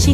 నుంచి